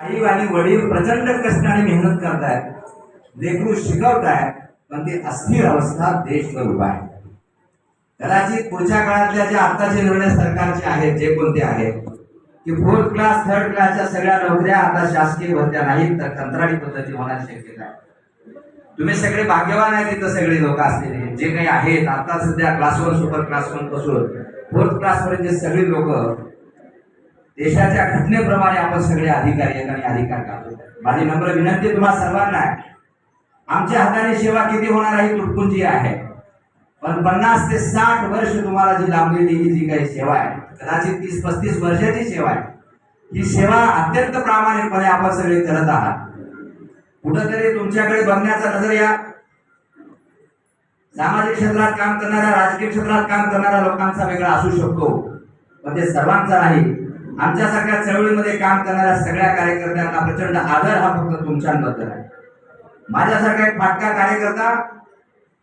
आई आणि वडील प्रचंड कष्टाने मेहनत करतायत. लेकरू शिकवतायत पण ती अस्थिर अवस्था देशभर उभा आहे. कदाचित पुढच्या काळातल्या ज्या आताचे निर्णय सरकारचे आहेत जे कोणते आहेत की फोर्थ क्लास थर्ड क्लासच्या सगळ्या नोकऱ्या आता शासकीय भरत्या नाहीत तर कंत्राटी पद्धती होण्याची शक्यता आहे. तुम्ही सगळे भाग्यवान आहेत तिथं सगळे लोक असलेले. जे काही आहेत आता सध्या क्लास वन सुपर क्लास वनपासून फोर्थ क्लास पर्यंत सगळी लोक देशाच्या घटनेप्रमाणे आपण सगळे अधिकारी आहेत आणि अधिकार करतो माझी नम्र विनंती तुम्हा सर्वांना. आहे आमच्या हाताने सेवा किती होणार आहे तुटपुंजी आहे. पण पन्नास ते साठ वर्ष तुम्हाला जी लांबलेली ही जी काही सेवा आहे कदाचित तीस पस्तीस वर्षाची सेवा आहे ही सेवा अत्यंत प्रामाणिकपणे आपण सगळे करत आहात. कुठंतरी तुमच्याकडे बघण्याचा नजर या. सामाजिक क्षेत्रात काम करणाऱ्या राजकीय क्षेत्रात काम करणाऱ्या लोकांचा वेगळा असू शकतो. पण ते सर्वांचा नाही. आमच्यासारख्या चळवळीमध्ये काम करणाऱ्या सगळ्या कार्यकर्त्यांना प्रचंड आदर हा फक्त तुमच्याबद्दल आहे. माझ्यासारखा एक फाटका कार्यकर्ता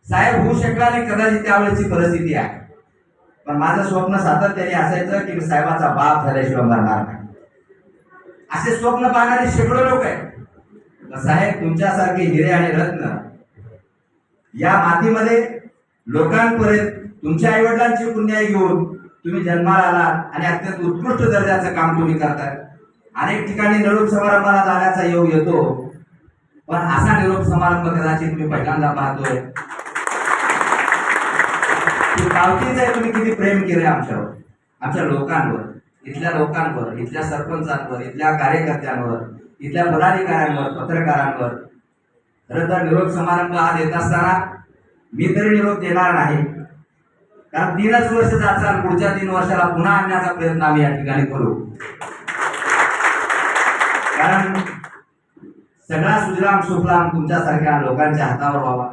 साहेब होऊ शकला नाही कदाचित त्यावेळेची परिस्थिती आहे. पण माझं स्वप्न सातत्याने असायचं की मी साहेबाचा बाप झाल्याशिवाय मरणार नाही. असे स्वप्न पाहणारे शेकडो लोक आहेत. साहेब तुमच्यासारखे हिरे आणि रत्न या मातीमध्ये लोकांपर्यंत तुमच्या आईवडिलांची पुण्याई घेऊन तुम्ही जन्माला आलात आणि अत्यंत उत्कृष्ट दर्जाचं काम तुम्ही करताय. अनेक ठिकाणी निरोप समारंभाला जाण्याचा योग येतो. पण असा निरोप समारंभ कदाचित मी पहिल्यांदा पाहतोय. पावतीच आहे तुम्ही किती प्रेम केले आमच्यावर. आमच्या लोकांवर इथल्या लोकांवर इथल्या सरपंचांवर इथल्या कार्यकर्त्यांवर इथल्या पदाधिकाऱ्यांवर पत्रकारांवर. खरं तर निरोप समारंभ हा देत असताना मी तरी निरोप देणार नाही. कारण तीनच वर्ष जाचाल पुढच्या तीन वर्षाला पुन्हा आणण्याचा प्रयत्न आम्ही या ठिकाणी करू. कारण सगळा सुजलाम सुफलाम तुमच्यासारख्या लोकांच्या हातावर व्हावा.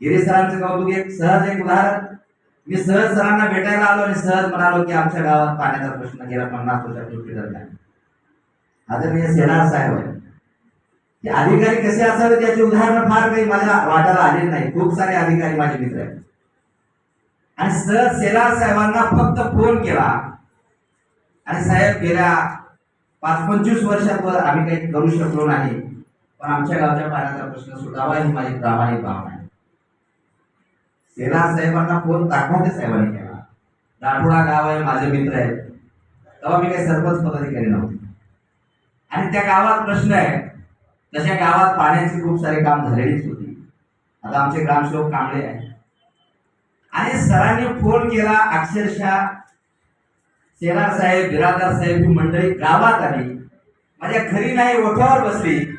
गिरीश सरांचं कौतुक एक सहज एक उदाहरण. मी सहज सरांना भेटायला आलो आणि सहज म्हणालो की आमच्या गावात पाण्याचा प्रश्न गेला पन्नास वर्षापूर्वी दरम्यान आदरणीय सेनार साहेब आहे ते अधिकारी कसे असावेत याचे उदाहरणं फार काही मला वाटायला आले नाही. खूप सारे अधिकारी माझे मित्र आहेत. आणि सर सेला साहेबांना फक्त फोन केला. आणि साहेब गेल्या पाच पंचवीस वर्षावर आम्ही काही करू शकलो नाही पण आमच्या गावच्या पाण्याचा प्रश्न सुटावा ही माझी प्रामाणिक भावना आहे. सेला साहेबांना फोन दाखवते साहेबांनी केला. दाठोडा गाव आहे माझे मित्र आहेत. तेव्हा मी काही सरपंच पदाधिकारी नव्हते. आणि त्या गावात प्रश्न आहे तशा गावात पाण्याची खूप सारे काम झालेलीच होती. आता आमचे ग्रामसेवक कांबळे आहे आणि सरांनी फोन केला अक्षरशः सेनार साहेब बिरादार साहेब ही मंडळी गावात आली. माझ्या घरी नाही ओठावर बसली.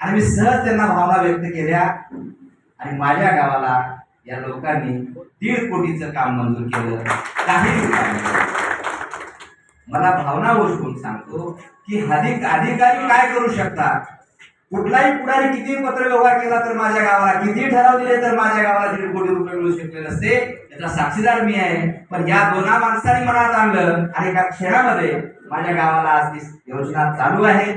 आणि मी सहज त्यांना भावना व्यक्त केल्या. आणि माझ्या गावाला या लोकांनी दीड कोटीचं काम मंजूर केलं. काही मला भावना ओळखून सांगतो की अधिक अधिकारी काय करू शकतात? कुठलाही पुढारी किती पत्र व्यवहार केला तर माझ्या गावाला किती ठराव दिले तर माझ्या गावाला दीड कोटी रुपये मिळू शकले नसते. याचा साक्षीदार मी आहे. पण या दोना माणसांनी मनात आणलं आणि एका क्षणामध्ये माझ्या गावाला आज ती योजना चालू आहे.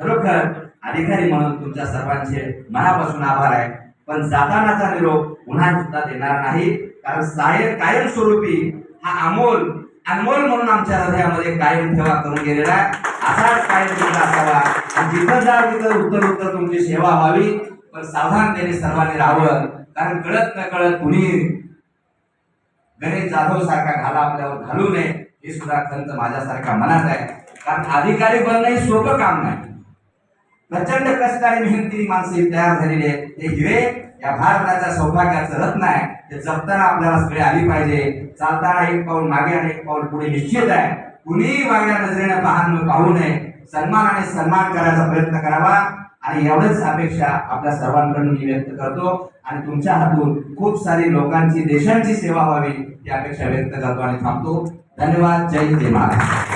खरोखर अधिकारी म्हणून तुमच्या सर्वांचे मनापासून आभार आहे. पण जातानाचा निरोप पुन्हा सुद्धा देणार नाही. कारण साहेब कायमस्वरूपी हा अमोल अनमोल म्हणून आमच्या हृदयामध्ये कायम ठेवा करून गेलेला आहे. असाच कायम असावा. जिथं जा तिथं उत्तर उत्तर तुमची सेवा व्हावी. पण सावधानतेने सर्वांनी राहावं. कारण कळत न कळत कुणी गणेश जाधव सारखा घाला आपल्यावर घालू नये हे सुद्धा खंत माझ्यासारखा मनात आहे. कारण अधिकारी बनणं हे सोपं काम नाही. प्रचंड कष्ट आणि मेहनती माणसे तयार झालेली आहेत. ते हिरे या भारताच्या सौभाग्याचं रत्न आहे. ते जपताना आपल्याला सगळे आली पाहिजे. चालताना एक पाऊल मागे आणि एक पाऊल पुढे निश्चित आहे. कुणीही वागण्या नजरेनं पाहून पाहू नये. सन्मान आणि सन्मान करायचा प्रयत्न करावा आणि एवढंच अपेक्षा आपल्या सर्वांकडून मी व्यक्त करतो. आणि तुमच्या हातून खूप सारी लोकांची देशांची सेवा व्हावी ही अपेक्षा व्यक्त करतो आणि थांबतो. धन्यवाद. जय हिंद महाराज